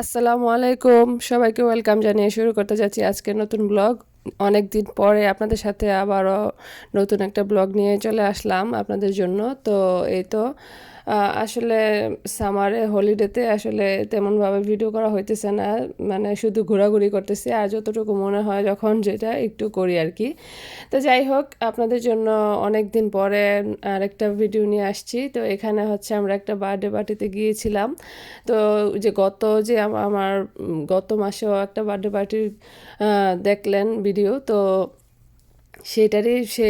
আসসালামু আলাইকুম। সবাইকে ওয়েলকাম জানিয়ে শুরু করতে যাচ্ছি আজকে নতুন ব্লগ। অনেক দিন পরে আপনাদের সাথে আবারও নতুন একটা ব্লগ নিয়ে চলে আসলাম আপনাদের জন্য। তো এই তো আসলে সামারে হলিডেতে আসলে তেমনভাবে ভিডিও করা হইতেছে না। মানে শুধু ঘোরাঘুরি করতেছি। আর যতটুকু মনে হয় যখন যেটা একটু করি আর কি তো যাই হোক, আপনাদের জন্য অনেক দিন পরে আরেকটা ভিডিও নিয়ে আসছি। তো এখানে হচ্ছে আমরা একটা বার্থডে পার্টিতে গিয়েছিলাম। তো যে গত যে আমার গত মাসেও একটা বার্থডে পার্টি দেখলেন ভিডিও তো সেটারই সে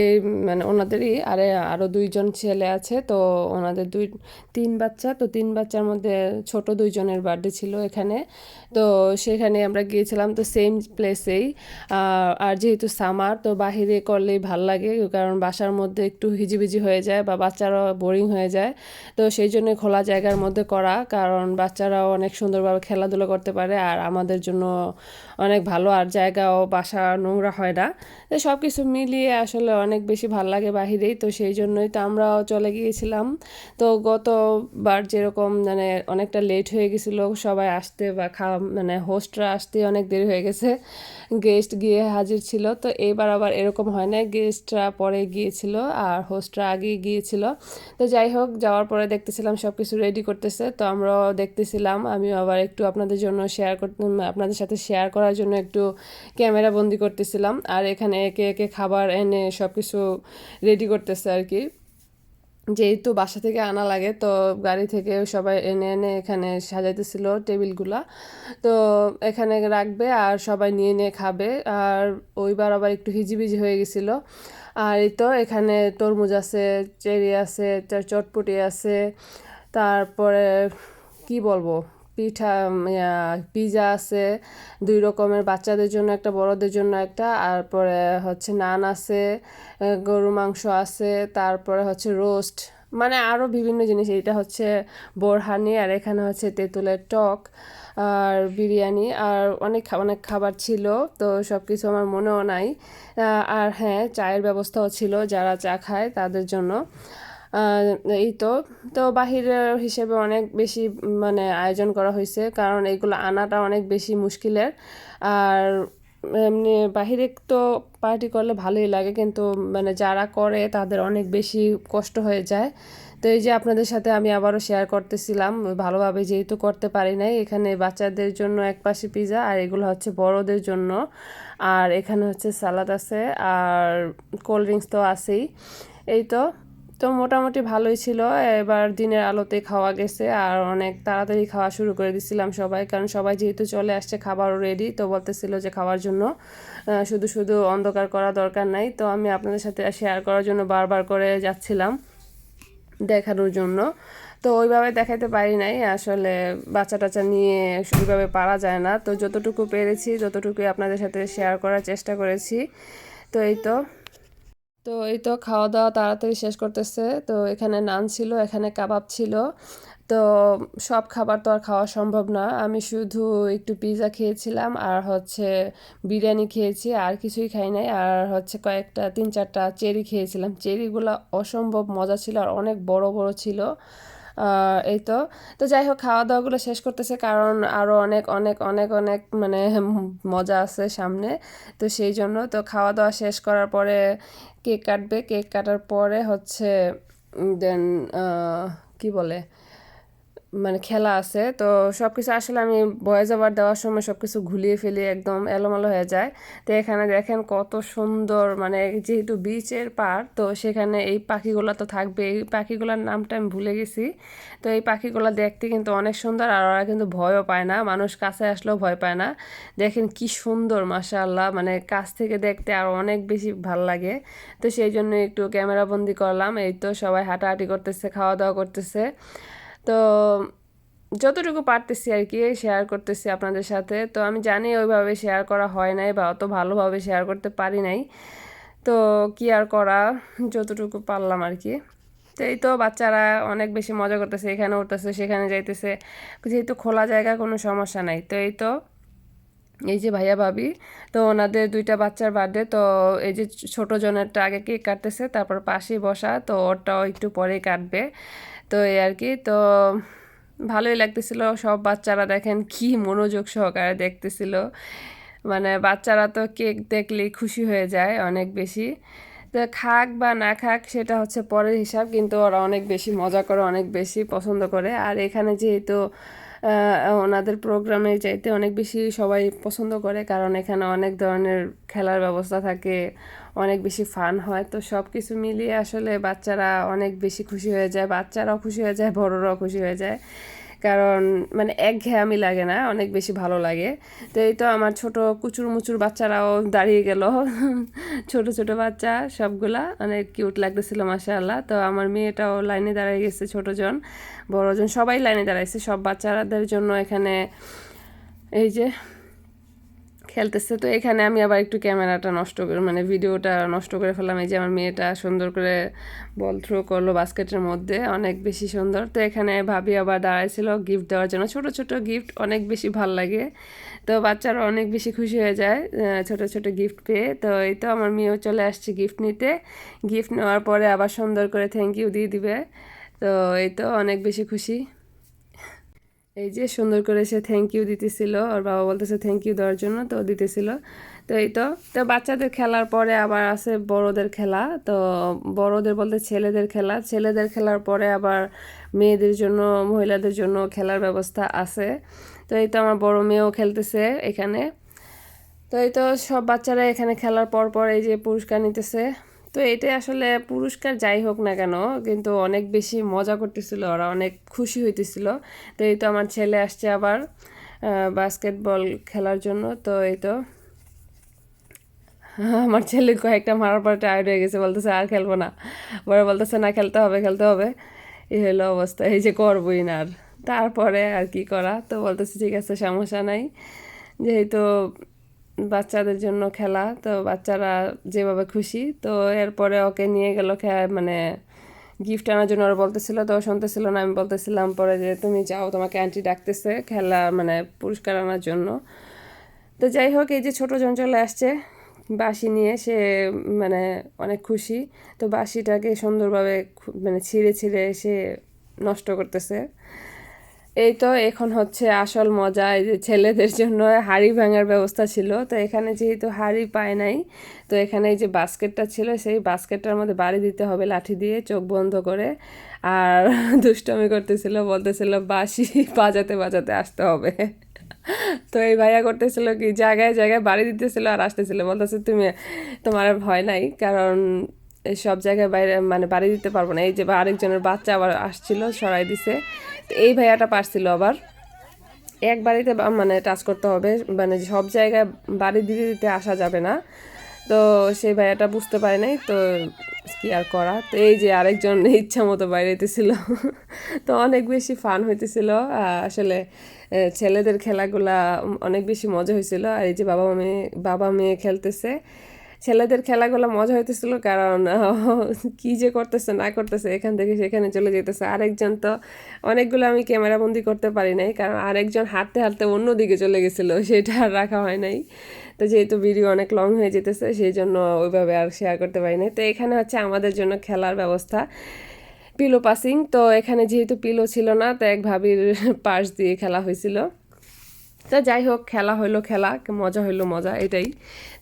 মানে ওনাদেরই আরে আরও দুইজন ছেলে আছে, তো ওনাদের দুই, তিন বাচ্চা, তো তিন বাচ্চার মধ্যে ছোট দুইজনের বার্থডে ছিল এখানে। তো সেখানে আমরা গিয়েছিলাম তো সেম প্লেসেই আর যেহেতু সামার তো বাহিরে করলেই ভালো লাগে, কারণ বাসার মধ্যে একটু হিজিবিজি হয়ে যায় বা বাচ্চারা বোরিং হয়ে যায়। তো সেই জন্য খোলা জায়গার মধ্যে করা, কারণ বাচ্চারাও অনেক সুন্দরভাবে খেলাধুলা করতে পারে, আর আমাদের জন্য অনেক ভালো, আর জায়গাও, বাসা, নোংরা হয় না। তো সব কিছু মিলিয়ে আসলে অনেক বেশি ভালো লাগে বাহিরেই, তো সেই জন্যই তো আমরাও চলে গিয়েছিলাম। তো গতবার যেরকম মানে অনেকটা লেট হয়ে গেছিল, সবাই আসতে বা খাওয়া মানে হোস্টরা আসতে অনেক দেরি হয়ে গেছে গেস্ট গিয়ে হাজির ছিল। তো এইবার আবার এরকম হয় না গেস্টরা পরে গিয়েছিল আর হোস্টরা আগেই গিয়েছিল। তো যাই হোক, যাওয়ার পরে দেখতেছিলাম সব কিছু রেডি করতেছে, তো আমরাও দেখতেছিলাম। আমিও আবার একটু আপনাদের জন্য শেয়ার করতে আপনাদের সাথে শেয়ার করার জন্য একটু ক্যামেরা বন্দি করতেছিলাম। আর এখানে একে একে খাবার এনে সব কিছু রেডি করতেছে আর কি। যেহেতু বাসা থেকে আনা লাগে, তো গাড়ি থেকে সবাই এনে এনে এখানে সাজাইতেছিল টেবিলগুলা। তো এখানে রাখবে আর সবাই নিয়ে নিয়ে খাবে। আর ওইবার আবার একটু হিজিবিজি হয়ে গেছিল। আর এই তো এখানে তরমুজ আছে, চেরি আছে, চটপটি আছে। তারপরে কি বলব? পিঠা পিজা আছে, দুই রকমের বাচ্চাদের জন্য একটা, বড়দের জন্য একটা আর পরে হচ্ছে নান আছে গরু মাংস আছে, তারপরে হচ্ছে রোস্ট মানে আরও বিভিন্ন জিনিস এটা হচ্ছে বোরহানি, আর এখানে হচ্ছে তেঁতুলের টক, আর বিরিয়ানি, আর অনেক অনেক খাবার ছিল, তো সব কিছু আমার মনেও নাই আর হ্যাঁ চায়ের ব্যবস্থাও ছিল, যারা চা খায় তাদের জন্য এই তো তো বাহিরের হিসেবে অনেক বেশি মানে আয়োজন করা হয়েছে, কারণ এগুলো আনাটা অনেক বেশি মুশকিলের। আর এমনি বাহিরে তো পার্টি করলে ভালোই লাগে, কিন্তু মানে যারা করে তাদের অনেক বেশি কষ্ট হয়ে যায়। তো এই যে আপনাদের সাথে আমি আবারও শেয়ার করতেছিলাম, ভালোভাবে যেহেতু করতে পারি নাই, এখানে বাচ্চাদের জন্য এক পাশে পিজা আর এগুলো হচ্ছে বড়দের জন্য। আর এখানে হচ্ছে সালাদ আছে, আর কোল্ড ড্রিঙ্কস তো আছেই। এই তো তো মোটামুটি ভালোই ছিল। এবার দিনের আলোতে খাওয়া গেছে আর অনেক তাড়াতাড়ি খাওয়া শুরু করে দিছিলাম সবাই। কারণ সবাই যেহেতু চলে আসছে, খাবারও রেডি তো বলতেছিল যে খাওয়ার জন্য। শুধু শুধু অন্ধকার করা দরকার নাই। তো আমি আপনাদের সাথে শেয়ার করার জন্য বারবার করে যাচ্ছিলাম দেখানোর জন্য। তো ওইভাবে দেখাতে পারি নাই। আসলে বাচ্চা টাচ্চা নিয়ে ওইভাবে পারা যায় না। তো যতটুকু পেরেছি, যতটুকুই আপনাদের সাথে শেয়ার করার চেষ্টা করেছি। তো এই তো। তো এই তো খাওয়া দাওয়া তাড়াতাড়ি শেষ করতেছে। তো এখানে নান ছিল, এখানে কাবাব ছিল। তো সব খাবার তো আর খাওয়া সম্ভব না। আমি শুধু একটু পিৎজা খেয়েছিলাম আর হচ্ছে বিরিয়ানি খেয়েছি, আর কিছুই খাই নাই। আর হচ্ছে কয়েকটা, তিন চারটা চেরি খেয়েছিলাম। চেরিগুলো অসম্ভব মজা ছিল আর অনেক বড় বড় ছিল। এই তো। তো যাই হোক খাওয়া দাওয়াগুলো শেষ করতেছে কারণ আরও অনেক অনেক অনেক অনেক মানে মজা আছে সামনে। তো সেই জন্য তো খাওয়া দাওয়া শেষ করার পরে কেক কাটবে। কেক কাটার পরে হচ্ছে দেন কি বলে? মানে খেলা আছে, তো সব কিছু আসলে আমি ভয়েস ওভার দেওয়ার সময় সব কিছু ঘুলিয়ে ফেলি একদম এলোমেলো হয়ে যায়। তো এখানে দেখেন কত সুন্দর মানে যেহেতু বিচের পার তো সেখানে এই পাখিগুলো তো থাকবে। এই পাখিগুলোর নামটা আমি ভুলে গেছি। তো এই পাখিগুলো দেখতে কিন্তু অনেক সুন্দর, আর ওরা কিন্তু ভয়ও পায় না, মানুষ কাছে আসলেও ভয় পায় না। দেখেন কি সুন্দর, মাশাআল্লাহ মানে কাছ থেকে দেখতে আর অনেক বেশি ভালো লাগে। তো সেই জন্য একটু ক্যামেরা বন্দি করলাম, এই তো সবাই হাঁটাহাঁটি করতেছে খাওয়া দাওয়া করতেছে। তো যতটুকু পারতেছি আর কি শেয়ার করতেছি আপনাদের সাথে, তো আমি জানি ওইভাবে শেয়ার করা হয় নাই বা অত ভালোভাবে শেয়ার করতে পারি নাই। তো কি আর করা, যতটুকু পারলাম আর কি। তো এই তো বাচ্চারা অনেক বেশি মজা করতেছে, এখানে উঠতেছে, সেখানে যাইতেছে। যেহেতু খোলা জায়গা, কোনো সমস্যা নাই। তো এই তো, এই যে ভাইয়া ভাবি, তো ওনাদের দুইটা বাচ্চার বার্থডে তো এই যে ছোট জনেরটা আগে কেক কাটতেছে, তারপর পাশেই বসা, তো ওরটাও একটু পরেই কাটবে। তো এই আর কি, তো ভালোই লাগতেছিল। সব বাচ্চারা দেখেন কি মনোযোগ সহকারে দেখতেছিল। মানে বাচ্চারা তো কেক দেখলেই খুশি হয়ে যায় অনেক বেশি। তো খাক বা না খাক, সেটা হচ্ছে পরের হিসাব, কিন্তু ওরা অনেক বেশি মজা করে, অনেক বেশি পছন্দ করে। আর এখানে যেহেতু ওনাদের প্রোগ্রামে চাইতে অনেক বেশি সবাই পছন্দ করে, কারণ এখানে অনেক ধরনের খেলার ব্যবস্থা থাকে অনেক বেশি ফান হয়। তো সব কিছু মিলিয়ে আসলে বাচ্চারা অনেক বেশি খুশি হয়ে যায়, বাচ্চারাও খুশি হয়ে যায়, বড়রাও খুশি হয়ে যায়। কারণ মানে একঘেয়েমি লাগে না, অনেক বেশি ভালো লাগে। তো এই তো আমার ছোট কুচুর মুচুর বাচ্চারাও দাঁড়িয়ে গেল। ছোট ছোট বাচ্চা সবগুলা অনেক কিউট লাগতেছিল, মাশাআল্লাহ। তো আমার মেয়েটাও লাইনে দাঁড়িয়ে গেছে ছোটজন বড়জন সবাই লাইনে দাঁড়াইছে। সব বাচ্চাদের জন্য এখানে এই যে খেলতেছে। তো এখানে আমি আবার একটু ক্যামেরাটা নষ্ট করে মানে ভিডিওটা নষ্ট করে ফেললাম। এই যে আমার মেয়েটা সুন্দর করে বল থ্রো করল বাস্কেটের মধ্যে, অনেক বেশি সুন্দর। তো এখানে ভাবি আবার দাঁড়াইছিল গিফট দেওয়ার জন্য। ছোট ছোট গিফট অনেক বেশি ভালো লাগে। তো বাচ্চারা অনেক বেশি খুশি হয়ে যায় ছোট ছোট গিফট পেয়ে। তো এই তো আমার মেয়েও চলে আসছে গিফট নিতে। গিফট নেওয়ার পরে আবার সুন্দর করে থ্যাংক ইউ দিয়ে দিবে। তো এই তো অনেক বেশি খুশি। এই যে সুন্দর করে সে থ্যাংক ইউ দিতেছিল, ওর বাবা বলতেছে থ্যাংক ইউ দেওয়ার জন্য, তো দিতেছিল। তো এই তো তো বাচ্চাদের খেলার পরে আবার আছে বড়দের খেলা, তো বড়দের বলতে ছেলেদের খেলা। ছেলেদের খেলার পরে আবার মেয়েদের জন্য, মহিলাদের জন্য খেলার ব্যবস্থা আছে। তো এই তো আমার বড় মেয়েও খেলতেছে এখানে। তো এই তো সব বাচ্চারা এখানে খেলার পর পর এই যে পুরস্কার নিতেছে। তো এটা আসলে পুরস্কার যাই হোক না কেন, কিন্তু অনেক বেশি মজা করতেছিল ওরা, অনেক খুশি হইতেছিল। তো এই তো আমার ছেলে আসছে আবার বাস্কেটবল খেলার জন্য। তো এই তো আমার ছেলে কয়েকটা মারার পরে টায়ার্ড হয়ে গেছে, বলতেছে আর খেলব না। পরে বলতেছে, না, খেলতে হবে খেলতে হবে। এই হলো অবস্থা, এই যে করবোই না আর। তারপরে আর কি করা, তো বলতেছে, ঠিক আছে, সমস্যা নাই। যেহেতু বাচ্চাদের জন্য খেলা, তো বাচ্চারা যেভাবে খুশি, তো এরপরে ওকে নিয়ে গেল মানে গিফট আনার জন্য ওরা বলতেছিল, তো শুনতেছিল না, আমি বলতেছিলাম পরে যে, তুমি যাও, তোমাকে আন্টি ডাকতেছে খেলা মানে পুরস্কার আনার জন্য। তো যাই হোক, এই যে ছোটো জন চলে আসছে, বাঁশি নিয়ে, সে মানে অনেক খুশি, তো বাঁশিটাকে সুন্দরভাবে মানে ছিঁড়ে ছিঁড়ে সে নষ্ট করতেছে। এই তো এখন হচ্ছে আসল মজা, এই যে ছেলেদের জন্য হাঁড়ি ভাঙার ব্যবস্থা ছিল। তো এখানে যেহেতু হাঁড়ি পায় নাই, তো এখানে এই যে বাস্কেটটা ছিল, সেই বাস্কেটটার মধ্যে বাড়ি দিতে হবে লাঠি দিয়ে চোখ বন্ধ করে। আর দুষ্টমি করতেছিল, বলতেছিল, বাঁশি বাজাতে বাজাতে আসতে হবে। তো এই ভাইয়া করতেছিল কি, জায়গায় জায়গায় বাড়ি দিতেছিল আর আসতেছিল। বলতেছে, তুমি, তোমার ভয় নাই, কারণ সব জায়গায় বাইরে মানে বাড়ি দিতে পারব না। এই যে আরেকজনের বাচ্চা আবার আসছিল, সরাই দিছে। এই ভাইয়াটা পারছিল আবার। এক বাড়িতে মানে টাচ করতে হবে মানে সব জায়গায় বাড়ি দিতে দিতে আসা যাবে না। তো সেই ভাইয়াটা বুঝতে পারে নাই, তো কি আর করা? তো এই যে আরেকজন ইচ্ছা মতো বাইরে হইতেছিল তো অনেক বেশি ফান হইতেছিল। আসলে ছেলেদের খেলাগুলা অনেক বেশি মজা হয়েছিল আর এই যে বাবা মেয়ে বাবা মেয়ে খেলতেছে। ছেলেদের খেলাগুলো মজা হইতেছিল কারণ কি যে করতেছে, না করতেছে, এখান থেকে সেখানে চলে যেতেছে আরেকজন তো অনেকগুলো আমি ক্যামেরা বন্দি করতে পারি নাই, কারণ আরেকজন হাঁটতে হাঁটতে অন্য দিকে চলে গেছিল, সেটা আর রাখা হয় নাই। তো যেহেতু ভিডিও অনেক লং হয়ে যেতেছে সেই জন্য ওইভাবে আর শেয়ার করতে পারি নাই। তো এখানে হচ্ছে আমাদের জন্য খেলার ব্যবস্থা। পিলো পাসিং তো এখানে যেহেতু পিলো ছিল না, তো এক ভাবির পাশ দিয়ে খেলা হয়েছিল তো যাই হোক, খেলা হইল খেলা মজা হইল মজা, এটাই।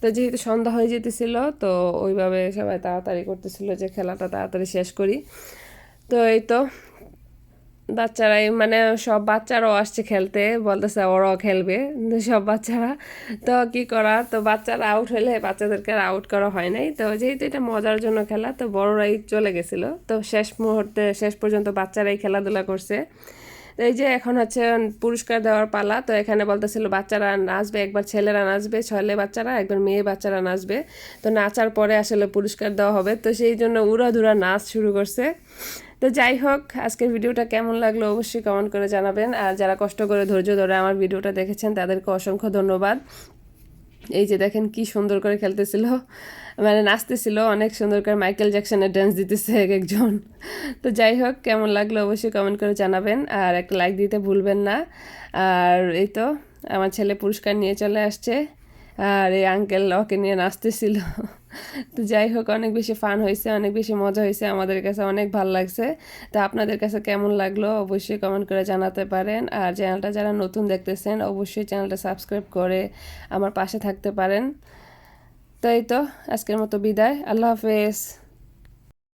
তো যেহেতু সন্ধ্যা হয়ে যেতেছিল, তো ওইভাবে সবাই তাড়াতাড়ি করতেছিল যে খেলাটা তাড়াতাড়ি শেষ করি। তো এই তো, বাচ্চারাই মানে সব বাচ্চারাও আসছে খেলতে, বলতেছে ওরাও খেলবে, সব বাচ্চারা। তো কি করা, তো বাচ্চারা আউট হলে বাচ্চাদেরকে আর আউট করা হয় নাই। তো যেহেতু এটা মজার জন্য খেলা, তো বড়রাই চলে গেছিল। তো শেষ মুহূর্তে, শেষ পর্যন্ত বাচ্চারাই খেলাধুলা করছে। তো এই যে এখন হচ্ছে পুরস্কার দেওয়ার পালা, তো এখানে বলতেছিল বাচ্চারা নাচবে, একবার ছেলেরা নাচবে, ছেলে বাচ্চারা, একবার মেয়ে বাচ্চারা নাচবে। তো নাচার পরে আসলে পুরস্কার দেওয়া হবে। তো সেই জন্য উড়াধুরা নাচ শুরু করছে। তো যাই হোক, আজকের ভিডিওটা কেমন লাগল অবশ্যই কমেন্ট করে জানাবেন। আর যারা কষ্ট করে ধৈর্য ধরে আমার ভিডিওটা দেখেছেন, তাদেরকে অসংখ্য ধন্যবাদ। এই যে দেখেন কি সুন্দর করে খেলতেছিল। মানে নাচতেছিল অনেক সুন্দর করে মাইকেল জ্যাকসনের ডান্স দিতেছে এক একজন। তো যাই হোক, কেমন লাগল অবশ্যই কমেন্ট করে জানাবেন, আর একটা লাইক দিতে ভুলবেন না। আর এই তো, আমার ছেলে পুরস্কার নিয়ে চলে আসছে, আর এই আঙ্কেল ওকে নিয়ে নাচতেছিল। তো যাই হোক, অনেক বেশি ফান হয়েছে, অনেক বেশি মজা হয়েছে, আমাদের কাছে অনেক ভালো লাগছে। তো আপনাদের কাছে কেমন লাগল অবশ্যই কমেন্ট করে জানাতে পারেন, আর চ্যানেলটা যারা নতুন দেখতেছেন, অবশ্যই চ্যানেলটা সাবস্ক্রাইব করে আমার পাশে থাকতে পারেন। তো এই তো আজকের মতো বিদায় আল্লাহ হাফেজ